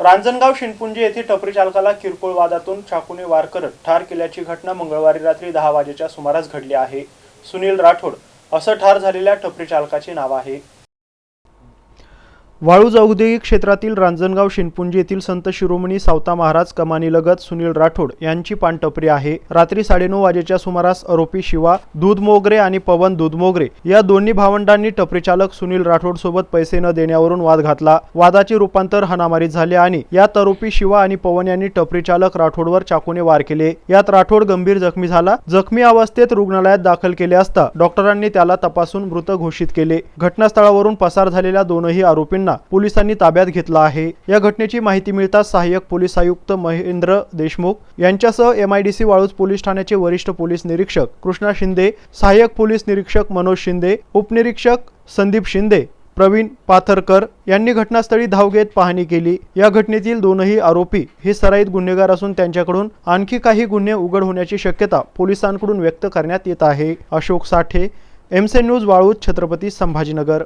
रांजणगाव शिनपुंजी येथे टपरी चालकाला किरकोळ वादातून चाकूने वार करत ठार केल्याची घटना मंगळवारी रात्री दहा वाजेच्या सुमारास घडली आहे. सुनील राठोड असं ठार झालेल्या टपरी चालकाचे नाव आहे. वाळूज औद्योगिक क्षेत्रातील रांजणगाव शिनपुंजी येथील संत शिरोमणी सावता महाराज कमानीलगत सुनील राठोड यांची पानटपरी आहे. रात्री साडेनऊ वाजेच्या सुमारास आरोपी शिवा दूधमोगरे आणि पवन दूधमोगरे या दोन्ही भावंडांनी टपरी चालक सुनील राठोड सोबत पैसे न देण्यावरून वाद घातला. वादाचे रूपांतर हाणामारीत झाले आणि यात आरोपी शिवा आणि पवन यांनी टपरी चालक राठोडवर चाकूने वार केले. यात राठोड गंभीर जखमी झाला. जखमी अवस्थेत रुग्णालयात दाखल केले असता डॉक्टरांनी त्याला तपासून मृत घोषित केले. घटनास्थळावरून पसार झालेल्या दोनही आरोपींना पोलिसांनी ताब्यात घेतला आहे. या घटनेची माहिती मिळताच सहाय्यक पोलीस आयुक्त महेंद्र देशमुख यांच्यासह एमआयडीसी वाळूज पोलीस ठाण्याचे वरिष्ठ पोलीस निरीक्षक कृष्णा शिंदे सहाय्यक पोलीस निरीक्षक मनोज शिंदे उपनिरीक्षक संदीप शिंदे प्रवीण पाथरकर यांनी घटनास्थळी धाव घेत पाहणी केली. या घटनेतील दोनही आरोपी हे सराईत गुन्हेगार असून त्यांच्याकडून आणखी काही गुन्हे उघड होण्याची शक्यता पोलिसांकडून व्यक्त करण्यात येत आहे. अशोक साठे एमसे न्यूज वाळूज छत्रपती संभाजीनगर.